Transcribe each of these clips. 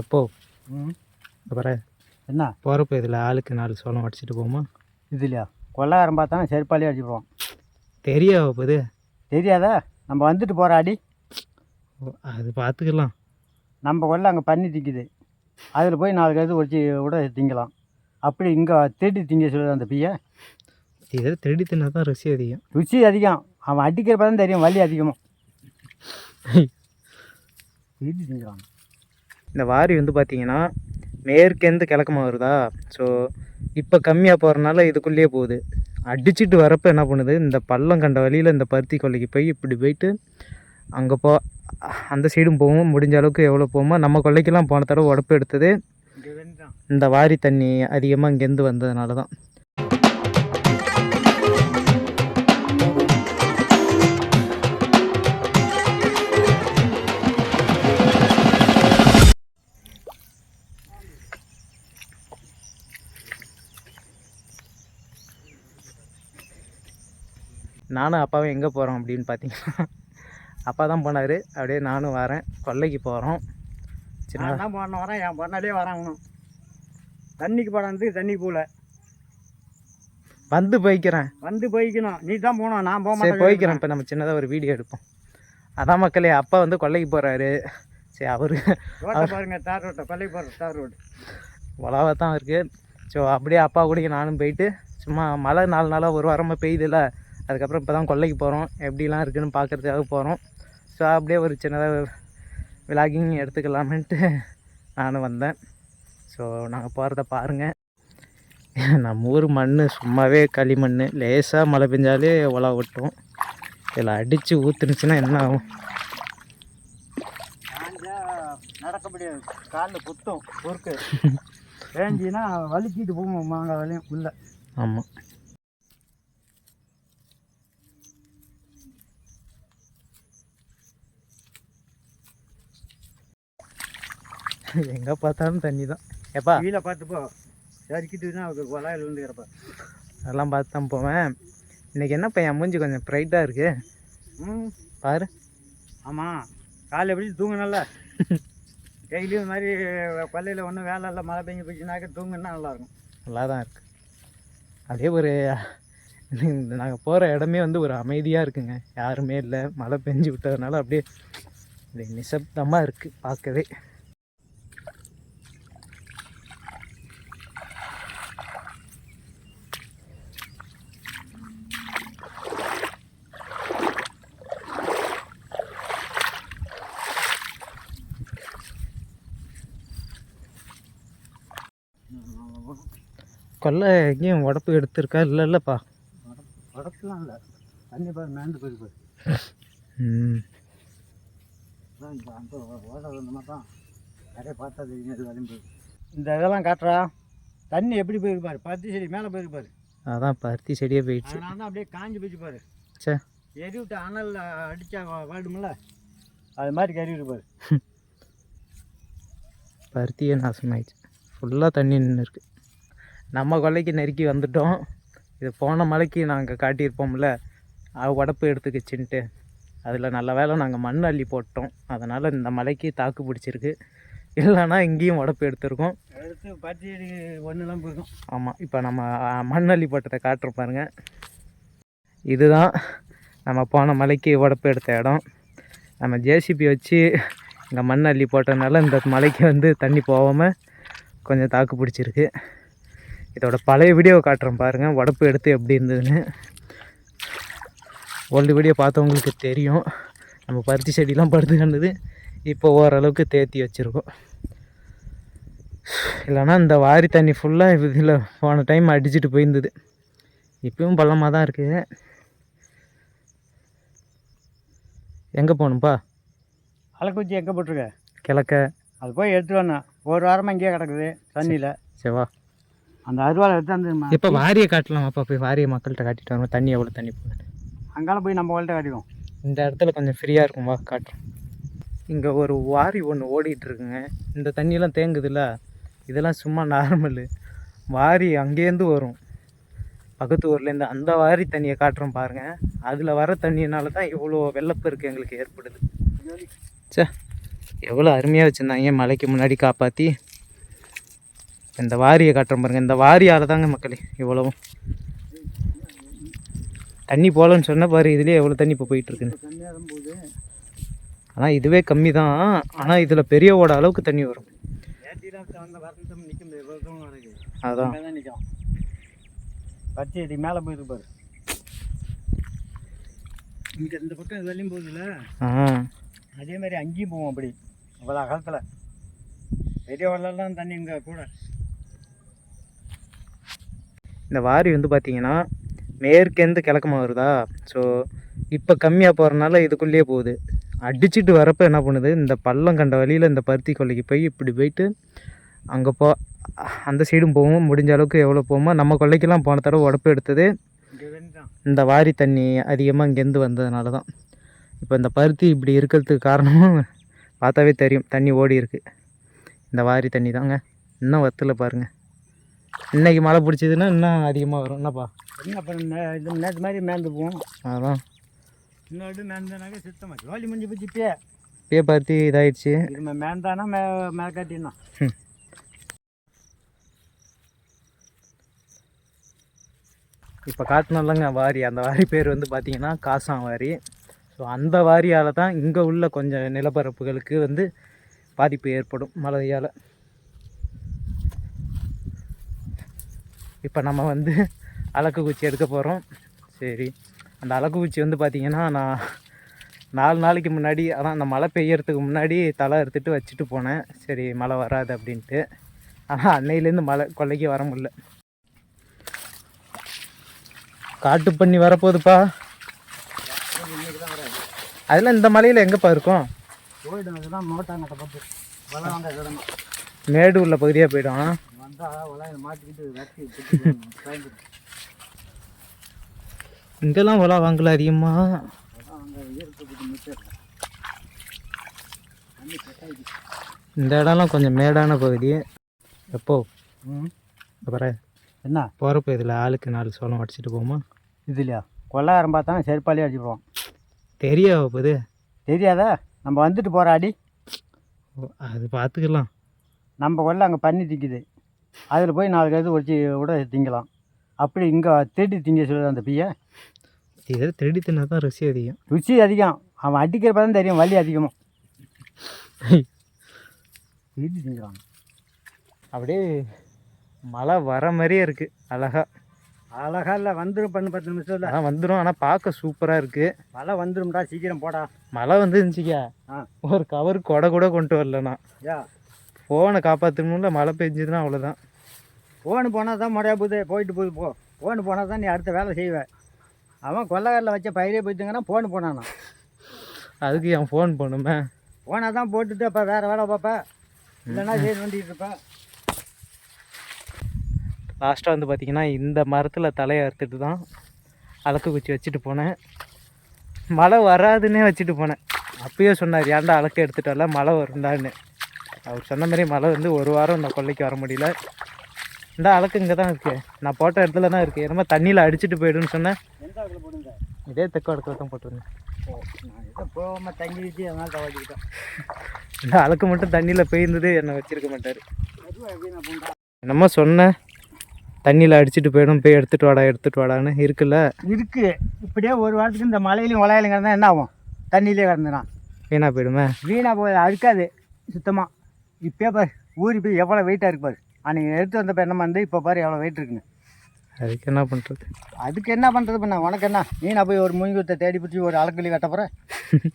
எப்போ? அப்புறம் என்ன? போகிறப்ப இதில் ஆளுக்கு நாலு சோளம் உடச்சிட்டு போமா இது இல்லையா கொள்ளாயிரம் பார்த்தா செருப்பாலே அடிச்சுடுவோம் தெரியா போகுது தெரியாதா? நம்ம வந்துட்டு போகிற அடி. அது பார்த்துக்கலாம் நம்ம கொள்ள அங்கே பண்ணி திக்குது. அதில் போய் நாலு கருது ஒடிச்சு கூட திங்கலாம். அப்படி இங்கே திருடி திங்க சொல்லுது அந்த பையன் இதில் திருடி தின்னா தான் ருசி அதிகம். ருசி அதிகம். அவன் அடிக்கிறப்ப தான் தெரியும் வலி அதிகமாக திருடி திங்கிறான். இந்த வாரி வந்து பார்த்தீங்கன்னா மேற்கேந்து கிழக்கமாக வருதா ஸோ இப்போ கம்மியாக போகிறனால இதுக்குள்ளேயே போகுது. அடிச்சிட்டு வரப்போ என்ன பண்ணுது? இந்த பள்ளம் கண்ட வழியில் இந்த பருத்தி கொல்லைக்கு போய் இப்படி போயிட்டு அங்கே போ அந்த சைடும் போவோம். முடிஞ்ச அளவுக்கு எவ்வளோ போவோமோ நம்ம கொல்லைக்கெல்லாம் போன தடவை உடப்பு எடுத்தது இந்த வாரி தண்ணி அதிகமாக இங்கேருந்து வந்ததுனால தான் நானும் அப்பாவும் எங்கே போகிறோம் அப்படின்னு பார்த்தீங்கன்னா அப்பா தான் போனார். அப்படியே நானும் வரேன். கொல்லைக்கு போகிறோம் சின்ன தான் போன வரேன். என் பொண்ணாலே வராங்கணும் தண்ணிக்கு போடாந்து தண்ணிக்கு போகல வந்து போய்க்கிறேன். வந்து போய்க்கணும். நீ தான் போகணும். நான் போக சரி போய்க்கிறேன். இப்போ நம்ம சின்னதாக ஒரு வீடியோ எடுப்போம். அதான் மக்களே அப்பா வந்து கொல்லைக்கு போகிறாரு சரி அவரு பாருங்க தார் ரோட்டை. பள்ளி போகிற தார் ரோடு உலாவாக தான் இருக்குது ஸோ அப்படியே அப்பா கூட நானும் போயிட்டு சும்மா மழை நாலு நாளாக ஒரு வாரமாக பெய்யுதுல்ல. அதுக்கப்புறம் இப்போ தான் கொல்லைக்கு போகிறோம் எப்படிலாம் இருக்குன்னு பார்க்குறதுக்காக போகிறோம் ஸோ அப்படியே ஒரு சின்னதாக விலாகிங் எடுத்துக்கலாமேன்ட்டு நானும் வந்தேன். ஸோ நாங்கள் போகிறத பாருங்கள் நம்ம ஊர் மண் சும்மாவே களிமண் லேசாக மழை பெஞ்சாலே உலா விட்டும் இதில் அடித்து ஊற்றுனுச்சுன்னா என்ன ஆகும்? நடக்க முடியாது காலில் குத்தும் பொறுக்கு வேஞ்சின்னா வலிக்கிட்டு போகும் மாங்காய் வலியும் உள்ள. ஆமாம் எங்கே பார்த்தாலும் தண்ணி தான் எப்பா கீழே பார்த்து போ. சரிக்கிட்டுனா கொலாயில் வந்து கிடப்பா அதெல்லாம் பார்த்து தான் போவேன். இன்றைக்கி என்னப்பா என் மூஞ்சி கொஞ்சம் ப்ரைட்டாக இருக்கு? ம். பாரு. ஆமாம் காலைல எப்படி தூங்கினல்ல டெய்லியும் இந்த மாதிரி பள்ளியில் ஒன்றும் வேலை இல்லை மழை பெஞ்சு போச்சுனாக்க தூங்குனா நல்லாயிருக்கும். நல்லா தான் இருக்கு. அதே ஒரு நாங்கள் போகிற இடமே வந்து ஒரு அமைதியாக இருக்குங்க. யாருமே இல்லை. மழை பெஞ்சு விட்டதுனால அப்படியே நிசப்தமாக இருக்குது பார்க்கவே. கொல்லை எங்கேயும் உடப்பு எடுத்திருக்கா? இல்லை இல்லைப்பா. உடப்புலாம் இல்லை. தண்ணி பாரு மேண்டு போயிருக்கு ம். அந்த ஓட வந்த மாதிரி தான் நிறைய பார்த்தா தெரியும் இது வரையும் போயிருக்கு இந்த இதெல்லாம் காட்டுறா. தண்ணி எப்படி போயிருக்கு பாரு. பருத்தி செடி மேலே போயிருக்கு பாரு. அதான் பருத்தி செடியே போயிடுச்சு. அதனால தான் அப்படியே காஞ்சி போச்சு பாரு. சே எரி விட்டு அனல் அடித்தா வாடுமில்ல அது மாதிரி கறி பாரு. பருத்தியே நாசமாயிடுச்சு. ஃபுல்லாக தண்ணி நின்று இருக்கு நம்ம கொல்லைக்கு நெருக்கி வந்துட்டோம். இது போன மலைக்கு நாங்கள் காட்டியிருப்போம்ல அது உடப்பு எடுத்துக்கிச்சுன்ட்டு. அதில் நல்ல வேளை நாங்கள் மண் அள்ளி போட்டோம். அதனால் இந்த மலைக்கு தாக்கு பிடிச்சிருக்கு. இல்லைன்னா இங்கேயும் உடப்பு எடுத்திருக்கோம். எடுத்து செடி ஒன்றுலாம் போயிருக்கும் ஆமாம் இப்போ நம்ம மண் அள்ளி போட்டதை காட்டுற பாருங்க. இதுதான் நம்ம போன மலைக்கு உடப்பு எடுத்த இடம். நம்ம ஜேசிபி வச்சு இங்கே மண் அள்ளி போட்டதுனால இந்த மலைக்கு வந்து தண்ணி போகாமல் கொஞ்சம் தாக்கு பிடிச்சிருக்கு. இதோட பழைய வீடியோ காட்டுறேன் பாருங்கள் உடப்பு எடுத்து எப்படி இருந்ததுன்னு. ஓல்டு வீடியோ பார்த்தவங்களுக்கு தெரியும். நம்ம பருத்தி செடிலாம் படுத்து கண்டது இப்போ ஓரளவுக்கு தேத்தி வச்சுருக்கோம். இல்லைன்னா இந்த வாரி தண்ணி ஃபுல்லாக இதில் போன டைம் அடிச்சுட்டு போயிருந்தது. இப்பயும் பள்ளமாக தான் இருக்குது எங்கே போகணும்ப்பா அலைக்குச்சி எங்கே போட்டிருக்க? கிழக்க. அது போய் எடுத்துட்டு வந்தேன் ஒரு வாரமாக இங்கேயே கிடக்குது தண்ணியில். செவா அந்த அருவாளை எடுத்து அந்த இப்போ வாரியை காட்டலாம். அப்பா போய் வாரிய மக்கள்கிட்ட காட்டிட்டு வரணும் தண்ணி எவ்வளோ தண்ணி போகுது? அங்கால போய் நம்ம வாழ்கிட்ட காட்டிக்குவோம் இந்த இடத்துல கொஞ்சம் ஃப்ரீயாக இருக்கும். வா காட்டுறோம். இங்கே ஒரு வாரி ஒன்று ஓடிட்டு இருக்குங்க. இந்த தண்ணியெல்லாம் தேங்குதுல்ல? இதெல்லாம் சும்மா நார்மலு வாரி அங்கேருந்து வரும். பக்கத்து ஊர்லேருந்து அந்த வாரி தண்ணியை காட்டுறோம் பாருங்கள் அதில் வர தண்ணியினால தான் இவ்வளோ வெள்ளப்பெருக்கு எங்களுக்கு ஏற்படுது. சே எவ்வளோ அருமையாக வச்சுருந்தாங்க. மலைக்கு முன்னாடி காப்பாற்றி இந்த வாரியை காட்டுறோம் பாருங்கள் இந்த வாரியால் தாங்க மக்களே இவ்வளவும். தண்ணி போகலன்னு சொன்னால் பாரு இதுலேயே எவ்வளோ தண்ணி இப்போ போயிட்டுருக்குன்னு போகுது ஆனால் இதுவே கம்மி தான் ஆனால் இதில் பெரிய ஓட அளவுக்கு தண்ணி வரும். அதான். பச்சை அடி மேலே போயிருக்கு பாரு இங்கே இந்த பக்கம் இது போகுதுல்ல அதே மாதிரி அங்கேயும் போவோம் அப்படி. அவ்வளோ காலத்தில். பெரிய வெள்ளம்லாம் தண்ணி இங்கே கூட. இந்த வாரி வந்து பார்த்தீங்கன்னா மேற்கேந்து கிழக்கமா வருதா ஸோ இப்போ கம்மியாக போகிறனால இதுக்குள்ளேயே போகுது. அடிச்சிட்டு வரப்போ என்ன பண்ணுது? இந்த பள்ளம் கண்ட வழியில் இந்த பருத்தி கொல்லைக்கு போய் இப்படி போயிட்டு அங்கே போ அந்த சைடும் போவோம். முடிஞ்ச அளவுக்கு எவ்வளோ போவோமோ நம்ம கொல்லைக்கெல்லாம் போன தடவை உடப்பு எடுத்தது இந்த வாரி தண்ணி அதிகமாக இங்கேருந்து வந்ததுனால தான் இப்போ இந்த பருத்தி இப்படி இருக்கிறதுக்கு காரணமும் பார்த்தாவே தெரியும். தண்ணி ஓடி இருக்கு. இந்த வாரி தண்ணி தாங்க இன்னும் வத்தல பாருங்க. இன்னைக்கு மழை பிடிச்சதுன்னா இன்னும் அதிகமாக வரும். என்னப்பா? என்ன அப்புறம் இது நேற்று மாதிரி மேந்து போவோம் அதான். இன்னொரு மேந்தானாக்க சுத்தமாக ஜோலி முடிஞ்சு போச்சு இப்பயே. இப்பயே பருத்தி இதாயிடுச்சு. இது மே- மேந்தானா மே மே கட்டினா இப்போ காட்டினல்லங்க வாரி. அந்த வாரி பேர் வந்து பார்த்தீங்கன்னா காசான் வாரி. ஸோ அந்த வாரியால் தான் இங்கே உள்ள கொஞ்சம் நிலப்பரப்புகளுக்கு வந்து பாதிப்பு ஏற்படும் மழையால். இப்போ நம்ம வந்து அலக்கு குச்சி எடுக்க போகிறோம். சரி அந்த அலக்கு குச்சி வந்து பார்த்திங்கன்னா நான் நாலு நாளைக்கு முன்னாடி அதான் அந்த மழை பெய்யறதுக்கு முன்னாடி தலை எடுத்துட்டு வச்சுட்டு போனேன். சரி மழை வராது அப்படின்ட்டு. ஆனால் அன்னையிலேருந்து மழை கொல்லைக்கு வர முடியல. காட்டு பண்ணி வரப்போகுதுப்பா. அதெல்லாம் இந்த மலையில் எங்கேப்பா இருக்கும்? மேடு உள்ள பகுதியாக போயிடும். வந்தால் வலையை மாட்டிக்கிட்டு வெட்டி சுற்றி இங்கெல்லாம் உலா வாங்கல அதிகமாக இந்த இடம்லாம் கொஞ்சம் மேடான பகுதி. எப்போ? அப்புறம் என்ன? போகிறப்ப இதில் ஆளுக்கு நாலு சோளம் அடிச்சிட்டு போமா இதுலையா? கொள்ளாயிரம் பார்த்தா செருப்பாலே அடிச்சுப்போம் தெரியா போகுது? தெரியாதா? நம்ம வந்துட்டு போகிற அடி. அது பார்த்துக்கலாம். நம்ம கொள்ள அங்கே பண்ணி திங்குது அதில் போய் நாலு கருது ஒடிச்சு விட திங்கலாம். அப்படி இங்கே திருடி திங்க சொல்லுது அந்த பைய. இதை திருடி தின்னா தான் ருசி அதிகம். ருசி அதிகம். அவன் அடிக்கிறப்ப தான் தெரியும் வலி அதிகமாக திருடி திங்கிறான் அப்படியே மழை வர மாதிரியே இருக்குது அழகா. அழகா இல்லை வந்துடும் பண்ணு பத்து நிமிஷத்தில். அதான் வந்துடும் ஆனால் பார்க்க சூப்பராக இருக்குது மழை வந்துடும்டா சீக்கிரம் போடா. மழை வந்துருந்துச்சிக்கா ஒரு கவர் கொடை கூட கொண்டு வரல நான் யா. ஃபோனை காப்பாற்றணும்ல மழை பெஞ்சதுன்னா அவ்வளோதான் ஃபோனு போனால் தான் முறையா போகுது. போயிட்டு போகுது போ. ஃபோனு போனால் தான் நீ அடுத்த வேலை செய்வேன் அவன் கொள்ளக்காரில் வச்ச பயிரே போயிட்டுங்கன்னா ஃபோனு போனானா? அதுக்கு என் ஃபோன் பண்ணுமே ஃபோனை தான் போட்டுட்டு அப்போ வேறு வேலை பார்ப்பேன் இல்லைன்னா சரி வந்துட்டு இருப்பேன் லாஸ்ட்டாக வந்து பார்த்திங்கன்னா இந்த மரத்தில் தலையை அறுத்துட்டு தான் அலக்கு குச்சி வச்சுட்டு போனேன். மழை வராதுன்னே வச்சுட்டு போனேன். அப்பயே சொன்னார் ஏன்டா அலக்கு எடுத்துட்டு வரல? மழை வரும்டான்னு. அவர் சொன்ன மாதிரி மழை வந்து ஒரு வாரம் இந்த கொல்லைக்கு வர முடியல. இந்த அலக்கு இங்கே தான் இருக்குது நான் போட்ட இடத்துல தான் இருக்குது என்னமோ தண்ணியில் அடிச்சிட்டு போயிடுன்னு சொன்னேன். இதே தெற்கு இடத்துல தான் போட்டிருந்தேன். இந்த அலக்கு மட்டும் தண்ணியில் போயிருந்தது என்னை வச்சிருக்க மாட்டார். என்னமோ சொன்னேன். தண்ணியில் அடிச்சிட்டு போயிடும். போய் எடுத்துட்டு வாடா எடுத்துட்டு வாடான்னு இருக்குல்ல. இருக்கு. இப்படியே ஒரு வாரத்துக்கு இந்த மலையிலையும் உலையிலையும் கிடந்தா என்ன ஆகும்? தண்ணியிலே கிடந்துனா வீணாக போயிடுமே. வீணாக போய் அழுக்காது சுத்தமாக இப்போயே பாரு ஊறி போய் எவ்வளோ வெயிட்டாக இருக்கு பாரு. அன்றைக்கி எடுத்து வந்தப்போ என்ன வந்து இப்போ பாரு எவ்வளோ வெயிட் இருக்குன்னு. அதுக்கு என்ன பண்ணுறது அதுக்கு என்ன பண்ணுறது பண்ண உனக்கு என்ன? நீ நான் போய் ஒரு முயங்குத்தை தேடி பிடிச்சி ஒரு அலக்கலி கட்ட போகிறேன்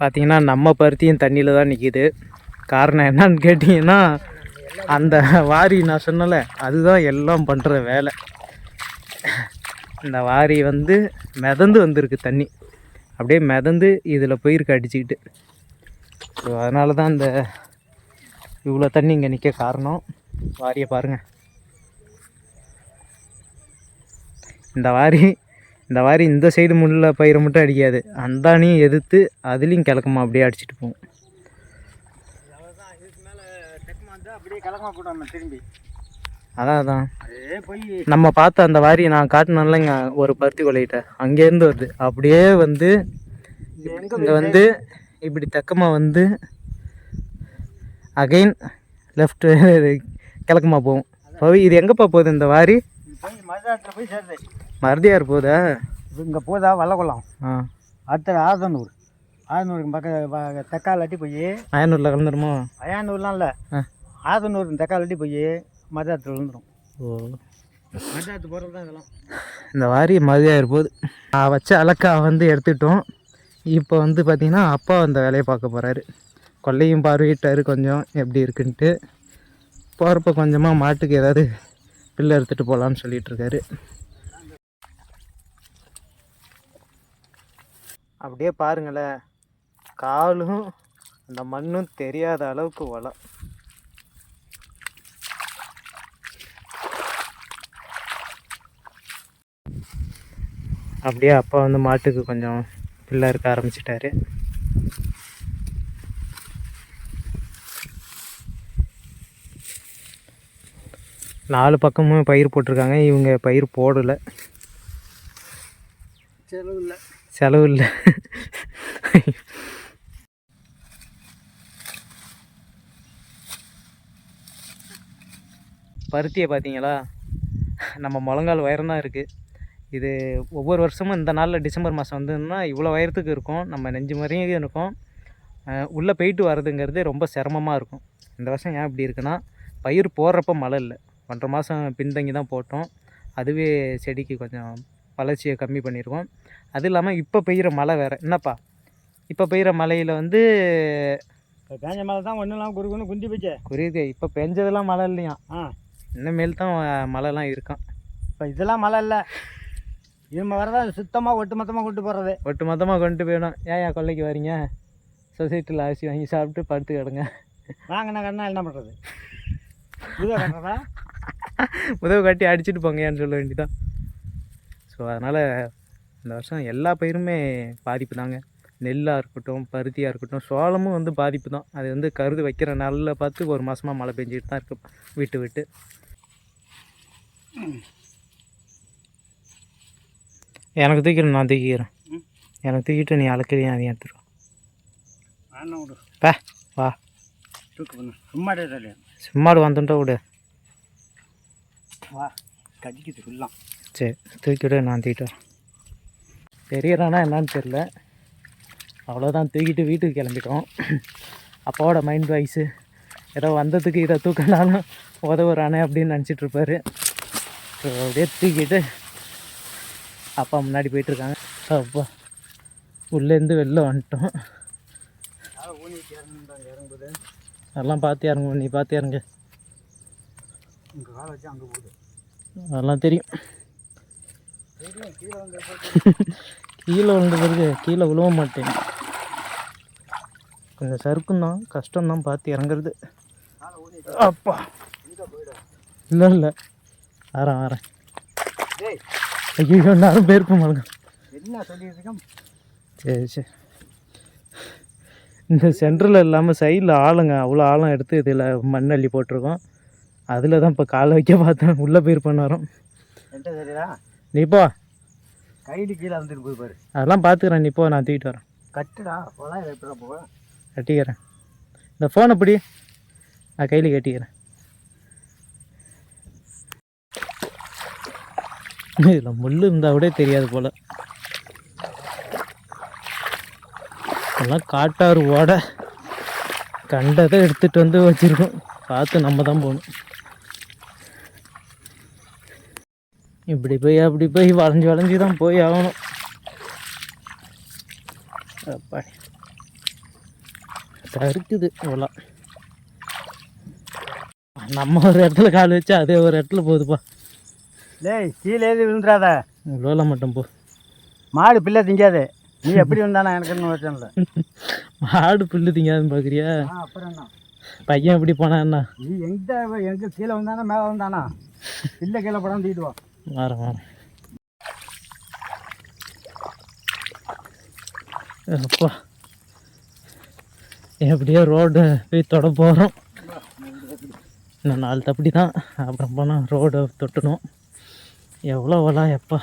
பார்த்தீங்கன்னா நம்ம பருத்தியும் தண்ணியில் தான் நிற்கிது காரணம் என்னன்னு கேட்டிங்கன்னா அந்த வாரி நான் சொன்னல அதுதான் எல்லாம் பண்ணுற வேலை. இந்த வாரி வந்து மிதந்து வந்திருக்கு தண்ணி. அப்படியே மிதந்து இதில் போயிருக்கு அடிச்சுக்கிட்டு. ஸோ அதனால தான் இந்த இவ்வளோ தண்ணி இங்கே நிற்க காரணம். வாரியை பாருங்கள் இந்த வாரி இந்த வாரி இந்த சைடு முள்ள பயிரை மட்டும் அடிக்காது. அந்தானியும் எதிர்த்து அதுலேயும் கிழக்கமா அப்படியே அடிச்சிட்டு போகும். அதான் அதான். நம்ம பார்த்த அந்த வாரி நான் காட்டினாலங்க ஒரு பருத்தி கொலையிட்ட அங்கேருந்து வருது. அப்படியே வந்து இங்கே வந்து இப்படி தெக்கமாக வந்து அகைன் லெஃப்ட் கிழக்குமா போகும். பவி இது எங்கேப்பா போகுது இந்த வாரி? போய் சேருது மருதியார் இப்போ இங்கே போதா? வல்லக்குளம் ஆ. அடுத்தது ஆதனூர். ஆதனூருக்கு பக்க தக்காலாட்டி போய் அயனூரில் கலந்துருமோ? அயானூர்லாம் இல்லை. ஆதனூர் தக்காலாட்டி போய் மதுராத்தில் விழுந்துடும் ஓ. மதுராத்து போகிறது தான் இதெல்லாம். இந்த வாரி போகுது நான் வச்ச அலக்கா வந்து எடுத்துட்டோம். இப்போ வந்து பார்த்திங்கன்னா அப்பா அந்த வேலையை பார்க்க போகிறாரு கொல்லையும் பார்வையிட்டார் கொஞ்சம் எப்படி இருக்குன்ட்டு. போகிறப்ப கொஞ்சமாக மாட்டுக்கு ஏதாவது பில்லு எடுத்துகிட்டு போகலான்னு சொல்லிகிட்ருக்காரு அப்படியே பாருங்களேன். காலும் அந்த மண்ணும் தெரியாத அளவுக்கு வளம். அப்படியே அப்பா வந்து மாட்டுக்கு கொஞ்சம் பிள்ளை இருக்க ஆரம்பிச்சிட்டாரு. நாலு பக்கமும் பயிர் போட்டிருக்காங்க. இவங்க பயிர் போடலை. செலவு இல்லை. செலவு இல்லை. பருத்தியை பார்த்தீங்களா நம்ம முழங்கால் உயரம் தான் இருக்குது இது ஒவ்வொரு வருஷமும் இந்த நாளில் டிசம்பர் மாதம் வந்ததுன்னா இவ்வளோ உயரத்துக்கு இருக்கும். நம்ம நெஞ்சு மாதிரியும் இருக்கும். உள்ளே போயிட்டு வர்றதுங்கிறது ரொம்ப சிரமமாக இருக்கும். இந்த வருஷம் ஏன் இப்படி இருக்குன்னா பயிர் போடுறப்ப மழை இல்லை. ஒன்றரை மாதம் பின்தங்கி தான் போட்டோம். அதுவே செடிக்கு கொஞ்சம் வளர்ச்சியை கம்மி பண்ணியிருக்கோம் அது இல்லாமல் இப்போ பெய்கிற மழை வேறு. என்னப்பா? இப்போ பெய்கிற மழையில் வந்து இப்போ பேஞ்ச மேலே தான் ஒன்றும் இல்லாமல் குறுக்குன்னு குந்தி போச்சு. குருகு இப்போ பெஞ்சதெல்லாம் மழை இல்லையா? ஆ. இனிமேல் தான் மழைலாம் இருக்கான் இப்போ இதெல்லாம் மழை இல்லை. இனிமே வரதா சுத்தமாக ஒட்டு மொத்தமாக கொண்டு போகிறது ஒட்டு மொத்தமாக கொண்டு போயிடும் ஏன் ஏன் கொல்லைக்கு வரீங்க? சொசைட்டியில் அரிசி வாங்கி சாப்பிட்டு படுத்து கிடங்க. வாங்கின கண்ணா என்ன பண்ணுறது புதுவை கட்டுறதா உதவு காட்டி அடிச்சுட்டு போங்கயான்னு சொல்ல வேண்டியதான் ஸோ அதனால் இந்த வருஷம் எல்லா பயிருமே பாதிப்பு தாங்க. நெல்லாக இருக்கட்டும் பருத்தியாக இருக்கட்டும் சோளமும் வந்து பாதிப்பு தான். அது வந்து கருது வைக்கிற நாளில் பார்த்து ஒரு மாதமாக மழை பெஞ்சிட்டு தான் இருக்கு. விட்டு விட்டு. எனக்கு தூக்கிடும் நான் தூக்கிக்கிறேன். எனக்கு தூக்கிட்டு நீ அழைக்கிறீங்க அதையும் எடுத்துருவோம் விடு. பே வா. தூக்கு சும்மாடே சும்மாடு வந்துட்டா விடு. வா. கடிக்குது ஃபுல்லாம் சரி தூக்கிவிடு நான் தூக்கிட்டு வரேன். பெரியறானா என்னன்னு தெரில அவ்வளோதான் தூக்கிட்டு வீட்டுக்கு கிளம்பிட்டோம். அப்பாவோட மைண்ட் வாய்ஸு ஏதோ வந்ததுக்கு இதை தூக்கினாலும் உதவுறானே அப்படின்னு ஸோ அப்படியே தூக்கிட்டு அப்பா முன்னாடி போயிட்டுருக்காங்க. அப்பா உள்ளேருந்து வெளில வந்துட்டோம். இறங்குது அதெல்லாம் பார்த்து இறங்கு நீ பார்த்து இறங்கு. அதெல்லாம் தெரியும். கீழே வந்து கீழே விழுந்த பிறகு கீழே விழுவ மாட்டேன். கொஞ்சம் சறுக்கும் தான் கஷ்டம் தான் பார்த்து இறங்குறது. அப்பா. இல்லை இல்லை. வரேன் வரேன். ஐயோ நானும் போயிருப்போம் மலங்க என்ன சொல்லிட்டு இருக்கேன் சரி சரி. இந்த சென்டரில் இல்லாமல் சைடில் ஆளுங்க அவ்வளோ ஆழம் எடுத்து இதில் மண் அள்ளி போட்டிருக்கோம். அதில் தான் இப்போ காலை வைக்க பார்த்தேன். உள்ளே போயிருப்பேன் தெரியுதா? நீ போ கைடு கீழே வந்துட்டு போய் பாரு. அதெல்லாம் பார்த்துக்கிறேன் நீ போ நான் தூக்கிட்டு வரேன். கட்டுடா போதான் போக கட்டிக்கிறேன். இந்த ஃபோன் எப்படி நான் கையில் கட்டிக்கிறேன். இதில் முள் இருந்தால் கூட தெரியாது போல். எல்லாம் காட்டாறு ஓட கண்டதை எடுத்துகிட்டு வந்து வச்சுருக்கோம். பார்த்து நம்ம தான் போகணும். இப்படி போய் அப்படி போய் வளைஞ்சு வளைஞ்சு தான் போய் ஆகணும். அப்பாடி இருக்குது இவ்வளோ. நம்ம ஒரு இடத்துல கால் வச்சா அதே ஒரு இடத்துல போகுதுப்பா. டேய் கீழே ஏறி விழுந்துடாத இவ்வளோலாம் மட்டும் போ. மாடு பிள்ளை திங்காது. நீ எப்படி வந்தானா எனக்கு என்ன வச்சேன்ல மாடு புல்லு திங்காதுன்னு பார்க்குறியா அப்புறம் என்ன? பையன் எப்படி போனா என்ன? நீ எங்க எங்க கீழே வந்தானா மேலே வந்தானா? பிள்ளை கீழே படம் தூக்கிட்டு வா. வரேன் வரேன். அப்பா. எப்படியோ ரோடு போய் தொட போகிறோம் இன்னும் நாலு தப்படி தான் அப்புறம் போனால் ரோடை தொட்டணும். எவ்வளோ வளம் எப்பா?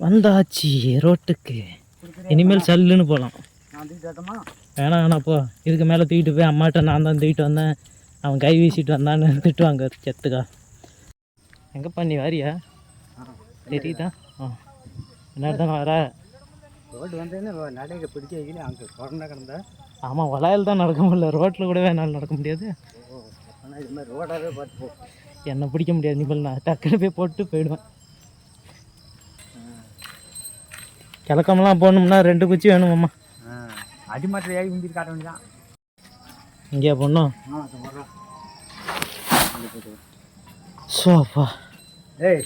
வந்தாச்சு ரோட்டுக்கு. இனிமேல் சல்லுன்னு போகலாம் வேணாம் வேணாம் போ. இதுக்கு மேலே தூக்கிட்டு போய் அம்மாட்ட நான் தான் தூக்கிட்டு வந்தேன். அவன் கை வீசிட்டு வந்தான்னு திட்டுவாங்க செத்துக்கா. எங்கே பண்ணி வாரியா? தெரியுதா? ஆ. என்ன தானே வர? ரோடு வந்தேன்னு நடையில பிடிக்க அங்கே கொரோனா கிடந்த. ஆமாம் வளையல் தான் நடக்க முடியல. ரோட்டில் கூட என்னால் நடக்க முடியாது. இது மாதிரி ரோடாகவே பார்த்து போ. என்னை பிடிக்க முடியாது நீ நான் டக்குன்னு போய் போட்டு போயிடுவேன். கிழக்கமெல்லாம் போகணும்னா ரெண்டு குச்சி வேணுமாம்மா. அடிமட்டில் ஏறி முந்திட்டு காட்ட வேண்டியதான் அது வர்றோம் சோப்பா ஏய்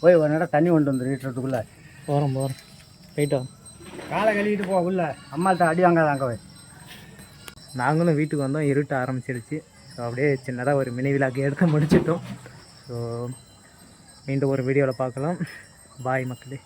போய் ஒரு நேரம் தண்ணி கொண்டு வந்து வீட்டுறதுக்குள்ளே போகிறோம் போகிறோம் போயிட்டு வரோம் காலை கழுவிட்டு போ உள்ள. அம்மாள்கிட்ட அடி வாங்காத அங்கே போய். நாங்களும் வீட்டுக்கு வந்தோம் இருட்ட ஆரம்பிச்சிருச்சு. ஸோ அப்படியே சின்னதாக ஒரு மினி விழாக்கு எடுத்து முடிச்சிட்டோம். ஸோ மீண்டும் ஒரு வீடியோவில் பார்க்கலாம். பாய் மக்களே.